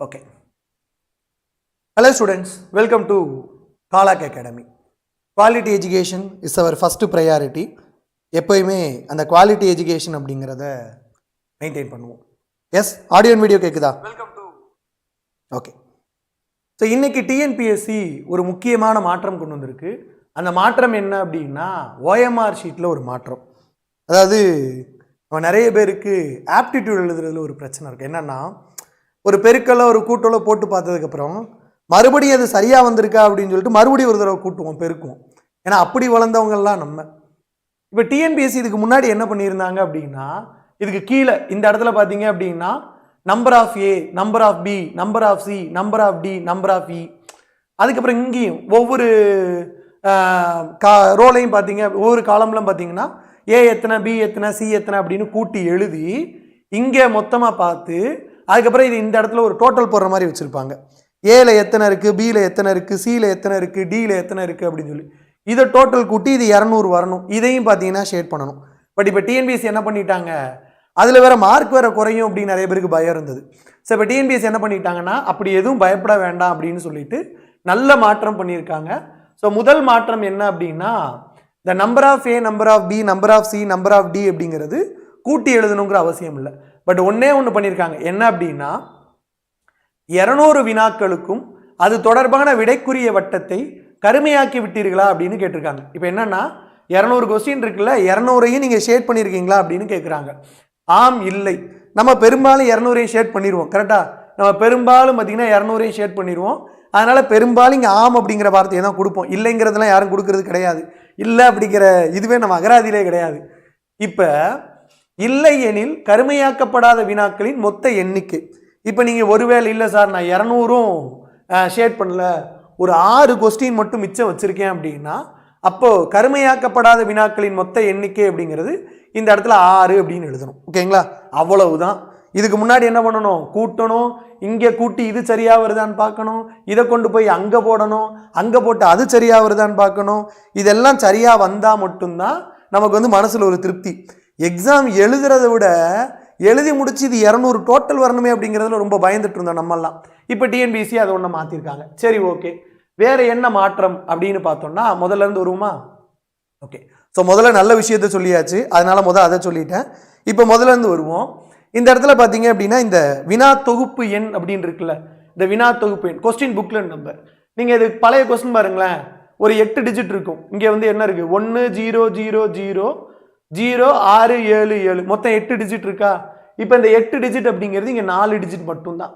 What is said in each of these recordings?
Okay hello students welcome to Kalak academy quality education is our first priority எப்போயுமே அந்த quality education அப்படிங்கிறத maintain பண்ணுவோம். Yes audio video கேட்குதா welcome to okay so இன்னைக்கு TNPSC ஒரு முக்கியமான மாற்றம் கொண்டு வந்திருக்கு. அந்த மாற்றம் என்ன அப்படின்னா ஓஎம்ஆர் ஷீட்டில் ஒரு மாற்றம். அதாவது நம்ம நிறைய பேருக்கு ஆப்டிடியூட் எழுதுறதுல ஒரு பிரச்சனை இருக்குது என்னென்னா ஒரு பெருக்கலோ ஒரு கூட்டலோ போட்டு பார்த்ததுக்கப்புறம் மறுபடியும் அது சரியாக வந்திருக்கா அப்படின்னு சொல்லிட்டு மறுபடியும் ஒரு தடவை கூட்டுவோம் பெருக்குவோம். ஏன்னா அப்படி வளர்ந்தவங்கெல்லாம் நம்ம. இப்போ டிஎன்பிஎஸ்சி இதுக்கு முன்னாடி என்ன பண்ணியிருந்தாங்க அப்படின்னா இதுக்கு கீழே இந்த இடத்துல பார்த்தீங்க அப்படின்னா number of A number of B number of C number of D number of E அதுக்கப்புறம் இங்கேயும் ஒவ்வொரு கா ரோலையும் பார்த்தீங்க ஒவ்வொரு காலம்லாம் பார்த்தீங்கன்னா ஏ எத்தனை பி எத்தனை சி எத்தனை அப்படின்னு கூட்டி எழுதி இங்கே மொத்தமாக பார்த்து அதுக்கப்புறம் இது இந்த இடத்துல ஒரு டோட்டல் போடுற மாதிரி வச்சுருப்பாங்க. ஏல எத்தனை இருக்குது பியில் எத்தனை இருக்குது சியில் எத்தனை இருக்குது டியில் எத்தனை இருக்குது அப்படின்னு சொல்லி. இதை டோட்டல் கூட்டி இது இரநூறு வரணும். இதையும் பார்த்தீங்கன்னா ஷேட் பண்ணணும். பட் இப்போ டிஎன்பிஎஸ்சி என்ன பண்ணிட்டாங்க? அதில் வேறு மார்க் வேறு குறையும் அப்படின்னு நிறைய பேருக்கு பயம் இருந்தது. ஸோ இப்போ டிஎன்பிஎஸ்சி என்ன பண்ணிட்டாங்கன்னா அப்படி எதுவும் பயப்பட வேண்டாம் அப்படின்னு சொல்லிட்டு நல்ல மாற்றம் பண்ணியிருக்காங்க. ஸோ முதல் மாற்றம் என்ன அப்படின்னா இந்த number of A number of B number of C number of D அப்படிங்கிறது கூட்டி எழுதணுங்கிற அவசியம் இல்லை. பட் ஒன்னே ஒன்று பண்ணியிருக்காங்க என்ன அப்படின்னா இரநூறு வினாக்களுக்கும் அது தொடர்பான விடைக்குரிய வட்டத்தை கருமையாக்கி விட்டீர்களா அப்படின்னு கேட்டிருக்காங்க. இப்போ என்னன்னா இரநூறு கொஸ்டின் இருக்குல்ல இரநூறையும் நீங்கள் ஷேட் பண்ணியிருக்கீங்களா அப்படின்னு கேட்குறாங்க. ஆம் இல்லை. நம்ம பெரும்பாலும் இரநூறையும் ஷேட் பண்ணிடுவோம் கரெக்டாக நம்ம பெரும்பாலும் பார்த்தீங்கன்னா இரநூறையும் ஷேட் பண்ணிடுவோம் அதனால் பெரும்பாலும் இங்கே ஆம் அப்படிங்கிற வார்த்தையை தான் கொடுப்போம். இல்லைங்கிறதெல்லாம் யாரும் கொடுக்கறது கிடையாது. இல்லை அப்படிங்கிற இதுவே நம்ம அகராதியிலே கிடையாது. இப்போ இல்லை எனில் கருமையாக்கப்படாத வினாக்களின் மொத்த எண்ணிக்கை. இப்போ நீங்கள் ஒருவேளை இல்லை சார் நான் இரநூறும் ஷேட் பண்ணல. ஒரு ஆறு கொஸ்டின் மட்டும் மிச்சம் வச்சுருக்கேன் அப்படின்னா அப்போது கருமையாக்கப்படாத வினாக்களின் மொத்த எண்ணிக்கை அப்படிங்கிறது இந்த இடத்துல ஆறு அப்படின்னு எழுதணும். ஓகேங்களா? அவ்வளவுதான். இதுக்கு முன்னாடி என்ன பண்ணணும்? கூட்டணும். இங்கே கூட்டி இது சரியாக வருதான்னு பார்க்கணும். இதை கொண்டு போய் அங்கே போடணும். அங்கே போட்டு அது சரியாக வருதான்னு பார்க்கணும். இதெல்லாம் சரியாக வந்தால் மட்டும்தான் நமக்கு வந்து மனசில் ஒரு திருப்தி. எக்ஸாம் எழுதுறத விட எழுதி முடிச்சு இது இரநூறு டோட்டல் வரணுமே அப்படிங்கிறதுல ரொம்ப பயந்துட்டு இருந்தோம் நம்மெல்லாம். இப்போ டிஎன்பிசி அதை ஒன்று மாற்றிருக்காங்க சரி ஓகே வேற என்ன மாற்றம் அப்படின்னு பார்த்தோம்னா முதல்ல இருந்து வருவோமா? ஓகே ஸோ முதல்ல நல்ல விஷயத்த சொல்லியாச்சு. அதனால முதல் அதை சொல்லிட்டேன். இப்போ முதல்ல இருந்து வருவோம். இந்த இடத்துல பார்த்தீங்க அப்படின்னா இந்த வினா தொகுப்பு எண் அப்படின்னு இருக்குல்ல இந்த வினா தொகுப்பு எண் கொஸ்டின் புக்லெட் நம்பர் நீங்கள் இது பழைய கொஸ்டின் பாருங்களேன். ஒரு எட்டு டிஜிட் இருக்கும். இங்கே வந்து என்ன இருக்குது ஒன்று ஜீரோ ஜீரோ ஜீரோ ஜீரோ ஆறு ஏழு ஏழு. மொத்தம் எட்டு டிஜிட் இருக்கா? இப்போ இந்த எட்டு டிஜிட் அப்படிங்கிறது இங்கே நாலு டிஜிட் மட்டும்தான்.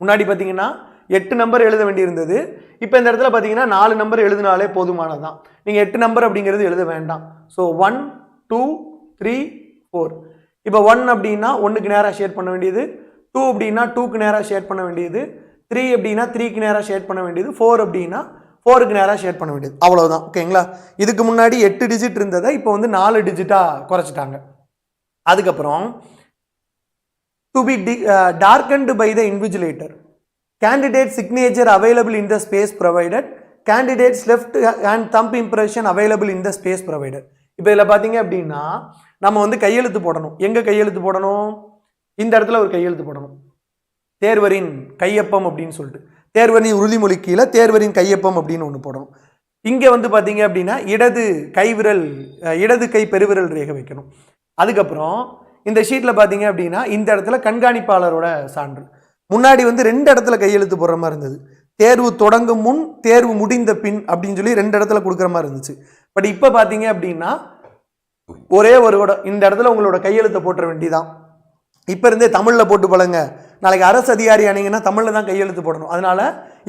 முன்னாடி பார்த்தீங்கன்னா எட்டு நம்பர் எழுத வேண்டியிருந்தது. இப்போ இந்த இடத்துல பார்த்தீங்கன்னா நாலு நம்பர் எழுதினாலே போதுமானதான் நீங்கள் எட்டு நம்பர் அப்படிங்கிறது எழுத வேண்டாம். So one two three four இப்போ ஒன் அப்படின்னா ஒன்றுக்கு நேராக ஷேர் பண்ண வேண்டியது. டூ அப்படின்னா டூக்கு நேராக ஷேர் பண்ண வேண்டியது. த்ரீ அப்படின்னா த்ரீக்கு நேராக ஷேர் பண்ண வேண்டியது. ஃபோர் அப்படின்னா ஃபோருக்கு நேராக ஷேர் பண்ண வேண்டியது. அவ்வளோதான் ஓகேங்களா? இதுக்கு முன்னாடி எட்டு டிஜிட் இருந்ததை இப்போ வந்து நாலு டிஜிட்டாக குறைச்சிட்டாங்க. அதுக்கப்புறம் டு பி டி darkened by the invigilator candidate signature available in the space provided candidates left and thumb impression available in the space provided. இப்போ இதில் பார்த்தீங்க அப்படின்னா நம்ம வந்து கையெழுத்து போடணும். எங்கே கையெழுத்து போடணும்? இந்த இடத்துல ஒரு கையெழுத்து போடணும். தேர்வரின் கையப்பம் அப்படின்னு சொல்லிட்டு. தேர்வரின் உறுதிமொழி கீழே தேர்வரின் கையொப்பம் அப்படின்னு ஒன்று போடணும். இங்கே வந்து பார்த்தீங்க அப்படின்னா இடது கைவிரல் இடது கை பெருவிரல் ரேகை வைக்கணும். அதுக்கப்புறம் இந்த ஷீட்டில் பார்த்தீங்க அப்படின்னா இந்த இடத்துல கண்காணிப்பாளரோட சான்று. முன்னாடி வந்து ரெண்டு இடத்துல கையெழுத்து போடுற மாதிரி இருந்தது. தேர்வு தொடங்கும் முன் தேர்வு முடிந்த பின் அப்படின்னு சொல்லி ரெண்டு இடத்துல கொடுக்குற மாதிரி இருந்துச்சு. பட் இப்போ பார்த்தீங்க அப்படின்னா ஒரே ஒரு இந்த இடத்துல உங்களோட கையெழுத்தை போட்டுற வேண்டிதான் இப்போ இருந்தே தமிழில் போட்டு பழங்க. நாளைக்கு அரசு அதிகாரி ஆனீங்கன்னா தமிழில் தான் கையெழுத்து போடணும். அதனால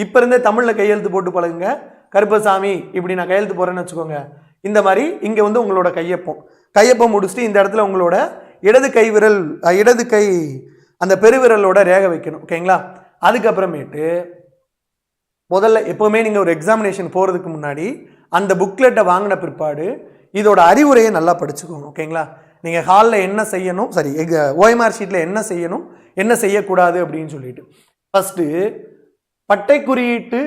இப்போ இருந்தே தமிழில் கையெழுத்து போட்டு பழகுங்க. கருப்பசாமி இப்படி நான் கையெழுத்து போகிறேன்னு வச்சுக்கோங்க. இந்த மாதிரி இங்கே வந்து உங்களோட கையொப்பம். கையொப்பம் முடிச்சுட்டு இந்த இடத்துல உங்களோட இடது கை விரல் இடது கை அந்த பெருவிரலோட ரேகை வைக்கணும். ஓகேங்களா அதுக்கப்புறமேட்டு முதல்ல எப்போவுமே நீங்கள் ஒரு எக்ஸாமினேஷன் போகிறதுக்கு முன்னாடி அந்த புக்லெட்டை வாங்கின பிற்பாடு இதோட அறிவுரையை நல்லா படிச்சுக்கோங்க. ஓகேங்களா நீங்கள் ஹாலில் என்ன செய்யணும்? சரி எங்கள் ஓஎம்ஆர் ஷீட்டில் என்ன செய்யணும்? என்ன செய்யக்கூடாது அப்படின்னு சொல்லிட்டு. ஃபஸ்ட்டு பட்டை குறியீட்டு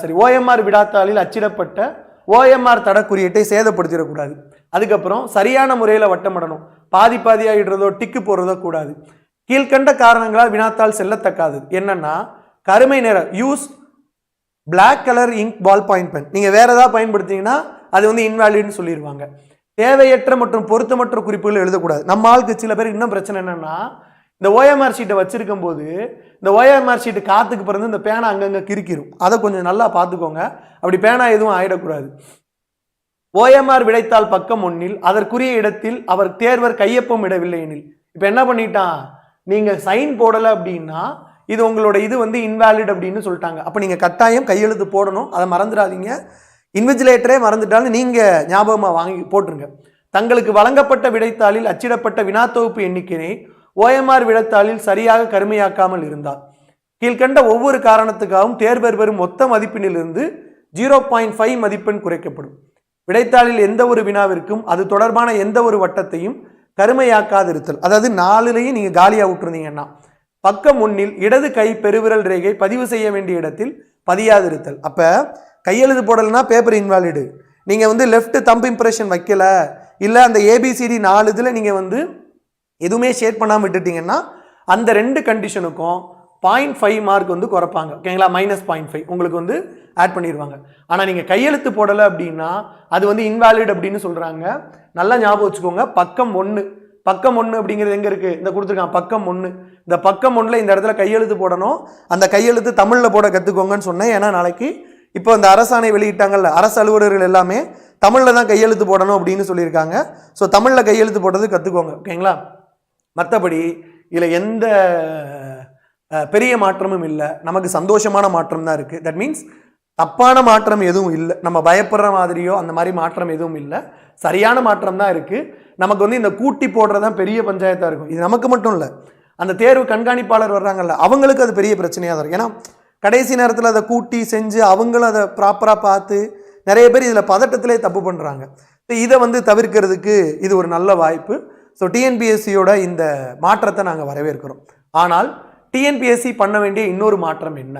சரி ஓஎம்ஆர் விடாத்தாளில் அச்சிடப்பட்ட ஓஎம்ஆர் தட குறியீட்டை சேதப்படுத்திடக்கூடாது. அதுக்கப்புறம் சரியான முறையில் வட்டமிடணும். பாதி பாதியாக இடுறதோ டிக்கு போடுறதோ கூடாது. கீழ்கண்ட காரணங்களால் வினாத்தால் செல்லத்தக்காது. என்னன்னா கருமை நிற use black colour ink ball point pen நீங்கள் வேறு ஏதாவது பயன்படுத்திங்கன்னா அது வந்து இன்வாலிட்னு சொல்லிடுவாங்க தேவையற்ற மற்றும் பொருத்தமற்ற குறிப்புகள் எழுதக்கூடாது. நம்ம ஆளுக்கு சில பேருக்கு இன்னும் பிரச்சனை என்னன்னா இந்த ஓஎம்ஆர் ஷீட்டை வச்சிருக்கும் போது இந்த ஓஎம்ஆர் ஷீட்டு காத்துக்கு பிறந்து இந்த பேனா அங்கங்கே கிறுக்கிரும். அதை கொஞ்சம் நல்லா பார்த்துக்கோங்க. அப்படி பேனா எதுவும் ஆயிடக்கூடாது. ஓஎம்ஆர் விடைத்தாள் பக்கம் ஒன்றில் அதற்குரிய இடத்தில் அவர் தேர்வர் கையொப்பம் இடவில்லை எனில். இப்போ என்ன பண்ணிட்டான்? நீங்கள் சைன் போடலை அப்படின்னா இது உங்களோட இது வந்து இன்வேலிட் அப்படின்னு சொல்லிட்டாங்க. அப்போ நீங்கள் கட்டாயம் கையெழுத்து போடணும். அதை மறந்துடாதீங்க. இன்விஜிலேட்டரே மறந்துட்டாலும் நீங்கள் ஞாபகமாக வாங்கி போட்டுருங்க. தங்களுக்கு வழங்கப்பட்ட விடைத்தாளில் அச்சிடப்பட்ட வினாத்தொகுப்பு எண்ணிக்கையை ஓஎம்ஆர் விடைத்தாளில் சரியாக கருமையாக்காமல் இருந்தார். கீழ்கண்ட ஒவ்வொரு காரணத்துக்காகவும் தேர்வர் பெறும் மொத்த மதிப்பெண்ணிலிருந்து ஜீரோ பாயிண்ட் ஃபைவ் மதிப்பெண் குறைக்கப்படும். விடைத்தாளில் எந்த ஒரு வினாவிற்கும் அது தொடர்பான எந்த ஒரு வட்டத்தையும் கருமையாக்காதிருத்தல். அதாவது நாலுலேயும் நீங்கள் காலியாக விட்டுருந்தீங்கன்னா பக்கம் ஒன்றில் இடது கை பெருவிரல் ரேகை பதிவு செய்ய வேண்டிய இடத்தில் பதியாதிருத்தல். அப்போ கையெழுத்து போடலைன்னா பேப்பர் இன்வாலிடு நீங்கள் வந்து லெஃப்ட் தம்ப் இம்ப்ரெஷன் வைக்கல இல்லை அந்த ஏபிசிடி நாலு இதில் நீங்கள் வந்து எதுவுமே ஷேர் பண்ணாமல் விட்டுட்டீங்கன்னா அந்த ரெண்டு கண்டிஷனுக்கும் பாயிண்ட் ஃபைவ் மார்க் வந்து குறைப்பாங்க. ஓகேங்களா மைனஸ் பாயிண்ட் ஃபைவ் உங்களுக்கு வந்து ஆட் பண்ணிடுவாங்க. ஆனால் நீங்கள் கையெழுத்து போடலை அப்படின்னா அது வந்து இன்வாலிட் அப்படின்னு சொல்கிறாங்க நல்லா ஞாபகம் வச்சுக்கோங்க. பக்கம் ஒன்று பக்கம் ஒன்று அப்படிங்கிறது எங்கே இருக்குது இந்த கொடுத்துருக்கான். பக்கம் ஒன்று இந்த பக்கம் ஒன்றில் இந்த இடத்துல கையெழுத்து போடணும். அந்த கையெழுத்து தமிழில் போட கற்றுக்கோங்கன்னு சொன்னேன். ஏன்னா நாளைக்கு இப்போ இந்த அரசாணை வெளியிட்டாங்கல்ல அரசு அலுவலர்கள் எல்லாமே தமிழில் தான் கையெழுத்து போடணும் அப்படின்னு சொல்லியிருக்காங்க. ஸோ தமிழில் கையெழுத்து போடுறது கற்றுக்கோங்க ஓகேங்களா? மற்றபடி இதில் எந்த பெரிய மாற்றமும் இல்லை. நமக்கு சந்தோஷமான மாற்றம் தான் இருக்குது தட் மீன்ஸ் தப்பான மாற்றம் எதுவும் இல்லை. நம்ம பயப்படுற மாதிரியோ அந்த மாதிரி மாற்றம் எதுவும் இல்லை. சரியான மாற்றம் தான் இருக்குது நமக்கு வந்து இந்த கூட்டி போடுறது தான் பெரிய பஞ்சாயத்தாக இருக்கும். இது நமக்கு மட்டும் இல்லை அந்த தேர்வு கண்காணிப்பாளர் வர்றாங்கல்ல அவங்களுக்கு அது பெரிய பிரச்சனையாக தான் இருக்கும் ஏன்னா கடைசி நேரத்தில் அதை கூட்டி செஞ்சு அவங்களும் அதை ப்ராப்பராக பார்த்து நிறைய பேர் இதில் பதட்டத்திலே தப்பு பண்ணுறாங்க இதை வந்து தவிர்க்கிறதுக்கு இது ஒரு நல்ல வாய்ப்பு. ஸோ டிஎன்பிஎஸ்சியோட இந்த மாற்றத்தை நாங்கள் வரவேற்கிறோம். ஆனால் டிஎன்பிஎஸ்சி பண்ண வேண்டிய இன்னொரு மாற்றம் என்ன?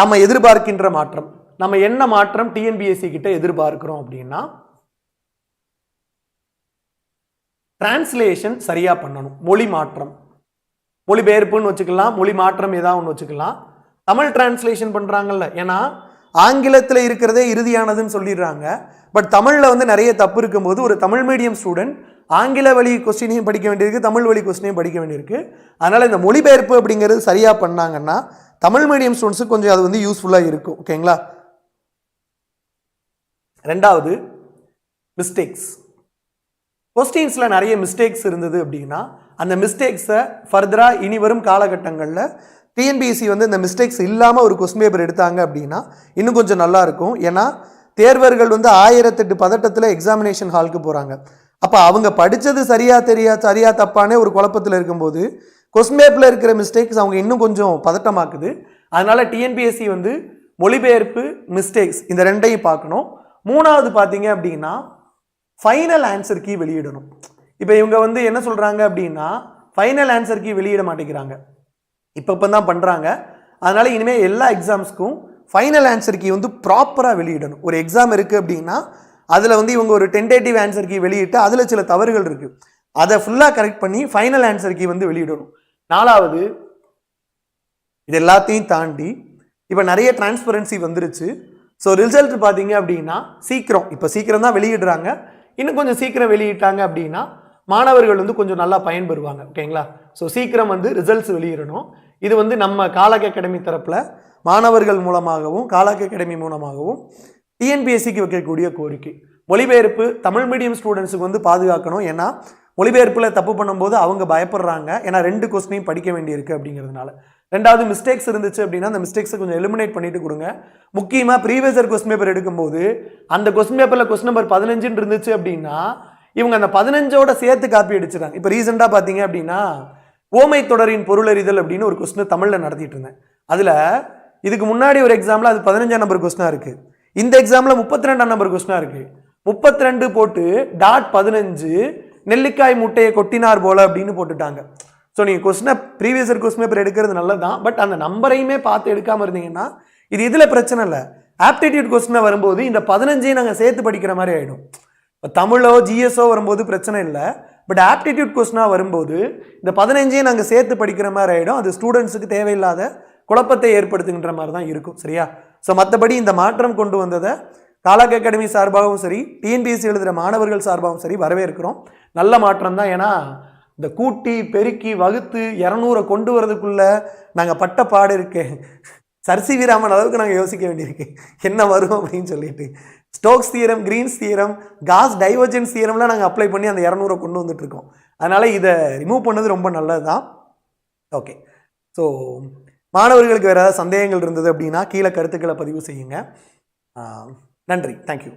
நம்ம எதிர்பார்க்கின்ற மாற்றம். நம்ம என்ன மாற்றம் டிஎன்பிஎஸ்சி கிட்ட எதிர்பார்க்கிறோம் அப்படின்னா டிரான்ஸ்லேஷன் சரியாக பண்ணணும். மொழி மாற்றம். மொழிபெயர்ப்புன்னு வச்சுக்கலாம் மொழி மாற்றம் ஏதாவது ஒன்று வச்சுக்கலாம். தமிழ் டிரான்ஸ்லேஷன் பண்ணுறாங்கல்ல ஏன்னா ஆங்கிலத்தில் இருக்கிறதே இறுதியானதுன்னு சொல்லிடுறாங்க. பட் தமிழில் வந்து நிறைய தப்பு இருக்கும்போது ஒரு தமிழ் மீடியம் ஸ்டூடெண்ட் ஆங்கில வழி கொஸ்டினையும் படிக்க வேண்டியிருக்கு தமிழ் வழி கொஸ்டினையும் படிக்க வேண்டியிருக்கு. அதனால் இந்த மொழிபெயர்ப்பு அப்படிங்கிறது சரியாக பண்ணாங்கன்னா தமிழ் மீடியம் ஸ்டூடெண்ட்ஸுக்கு கொஞ்சம் அது வந்து யூஸ்ஃபுல்லாக இருக்கும். ஓகேங்களா ரெண்டாவது மிஸ்டேக்ஸ் கொஸ்டின்ஸில் நிறைய மிஸ்டேக்ஸ் இருந்தது அப்படின்னா அந்த மிஸ்டேக்ஸை ஃபர்தராக இனி வரும் காலகட்டங்களில் டிஎன்பிஎஸ்சி வந்து இந்த மிஸ்டேக்ஸ் இல்லாமல் ஒரு கொஸ்டின் பேப்பர் எடுத்தாங்க அப்படின்னா இன்னும் கொஞ்சம் நல்லாயிருக்கும் ஏன்னா தேர்வர்கள் வந்து ஆயிரத்தெட்டு பதட்டத்தில் எக்ஸாமினேஷன் ஹாலுக்கு போகிறாங்க அப்போ அவங்க படித்தது சரியா தெரியா சரியா தப்பானே ஒரு குழப்பத்தில் இருக்கும்போது கொஸ்டின் பேப்பரில் இருக்கிற மிஸ்டேக்ஸ் அவங்க இன்னும் கொஞ்சம் பதட்டமாக்குது. அதனால் டிஎன்பிஎஸ்சி வந்து மொழிபெயர்ப்பு மிஸ்டேக்ஸ் இந்த ரெண்டையும் பார்க்கணும். மூணாவது பார்த்தீங்க அப்படின்னா ஃபைனல் ஆன்சர் கீ வெளியிடணும். இப்போ இவங்க வந்து என்ன சொல்கிறாங்க அப்படின்னா ஃபைனல் ஆன்சருக்கு வெளியிட மாட்டேங்கிறாங்க. இப்போ இப்போ தான் பண்ணுறாங்க அதனால் இனிமேல் எல்லா எக்ஸாம்ஸ்க்கும் ஃபைனல் ஆன்சர் கீ வந்து ப்ராப்பராக வெளியிடணும். ஒரு எக்ஸாம் இருக்குது அப்படின்னா அதில் வந்து இவங்க ஒரு டென்டேட்டிவ் ஆன்சர் கீ வெளியிட்டு அதில் சில தவறுகள் இருக்குது அதை ஃபுல்லாக கரெக்ட் பண்ணி ஃபைனல் ஆன்சர் கீ வந்து வெளியிடணும். நாலாவது இது எல்லாத்தையும் தாண்டி இப்போ நிறைய டிரான்ஸ்பரன்சி வந்துருச்சு. ஸோ ரிசல்ட் பார்த்தீங்க அப்படின்னா சீக்கிரம். இப்போ சீக்கிரம் தான் வெளியிடுறாங்க. இன்னும் கொஞ்சம் சீக்கிரம் வெளியிட்டாங்க அப்படின்னா மாணவர்கள் வந்து கொஞ்சம் நல்லா பயன்பெறுவாங்க ஓகேங்களா? ஸோ சீக்கிரம் வந்து ரிசல்ட்ஸ் வெளியிடணும். இது வந்து நம்ம காலக் அகாடமி தரப்பில் மாணவர்கள் மூலமாகவும் காலக் அகாடமி மூலமாகவும் டிஎன்பிஎஸ்சிக்கு வைக்கக்கூடிய கோரிக்கை. மொழிபெயர்ப்பு தமிழ் மீடியம் ஸ்டூடெண்ட்ஸுக்கு வந்து பாதுகாக்கணும். ஏன்னா மொழிபெயர்ப்பில் தப்பு பண்ணும்போது அவங்க பயப்படுறாங்க. ஏன்னா ரெண்டு கொஸ்டினையும் படிக்க வேண்டியிருக்கு அப்படிங்கிறதுனால. ரெண்டாவது மிஸ்டேக்ஸ் இருந்துச்சு அப்படின்னா அந்த மிஸ்டேக்ஸை கொஞ்சம் எலிமினேட் பண்ணிட்டு கொடுங்க. முக்கியமாக ப்ரீவியஸர் கொஸ்டின் பேப்பர் எடுக்கும்போது அந்த கொஸ்டின் பேப்பரில் கொஸ்டின் நம்பர் பதினஞ்சுன்னு இருந்துச்சு அப்படின்னா இவங்க அந்த பதினஞ்சோட சேர்த்து காப்பி அடிச்சிடறாங்க இப்போ ரீசெண்டாக பார்த்தீங்க அப்படின்னா ஓமை தொடரின் பொருளறிதல் அப்படின்னு ஒரு கொஸ்டின் தமிழில் நடத்திட்டு இருந்தேன். அதில் இதுக்கு முன்னாடி ஒரு எக்ஸாமில் அது பதினஞ்சாம் நம்பர் கொஸ்டினாக இருக்குது இந்த எக்ஸாமில் முப்பத்தி ரெண்டாம் நம்பர் கொஸ்டினாக இருக்குது முப்பத்தி ரெண்டு போட்டு டாட் பதினஞ்சு நெல்லிக்காய் முட்டையை கொட்டினார் போல அப்படின்னு போட்டுட்டாங்க. ஸோ நீங்கள் கொஸ்டினை ப்ரீவியஸர் கொஸ்டின் பேப்பர் எடுக்கிறது நல்லது தான் பட் அந்த நம்பரையுமே பார்த்து எடுக்காமல் இருந்தீங்கன்னா இது இதில் பிரச்சனை இல்லை. ஆப்டிடியூட் கொஸ்டினை வரும்போது இந்த பதினஞ்சையும் நாங்கள் சேர்த்து படிக்கிற மாதிரி ஆகிடும் இப்போ தமிழோ ஜிஎஸ்ஓ வரும்போது பிரச்சனை இல்லை. பட் ஆப்டிடியூட் கொஸ்டினாக வரும்போது இந்த பதினஞ்சையும் நாங்கள் சேர்த்து படிக்கிற மாதிரி ஆகிடும் அது ஸ்டூடெண்ட்ஸுக்கு தேவையில்லாத குழப்பத்தை ஏற்படுத்துகின்ற மாதிரி தான் இருக்கும் சரியா? ஸோ மற்றபடி இந்த மாற்றம் கொண்டு வந்ததை காலாக் அகாடமி சார்பாகவும் சரி டிஎன்பிஎஸ்சி எழுதுகிற மாணவர்கள் சார்பாகவும் சரி வரவேற்கிறோம். நல்ல மாற்றம் தான். ஏன்னா இந்த கூட்டி பெருக்கி வகுத்து இரநூறை கொண்டு வரதுக்குள்ள நாங்கள் பட்ட பாடு இருக்கேன் சர்சி வீராமன் அளவுக்கு நாங்கள் யோசிக்க வேண்டியிருக்கு. என்ன வரும் அப்படின்னு சொல்லிட்டு. Stokes theorem Greens theorem Gauss divergence தியரம்லாம் நாங்கள் அப்ளை பண்ணி அந்த இரநூறை கொண்டு வந்துட்டு இருக்கோம் அதனால் இதை ரிமூவ் பண்ணது ரொம்ப நல்லது தான் ஓகே ஸோ மாணவர்களுக்கு வேறு ஏதாவது சந்தேகங்கள் இருந்தது அப்படின்னா கீழே கருத்துக்களை பதிவு செய்யுங்க. நன்றி. தேங்க்யூ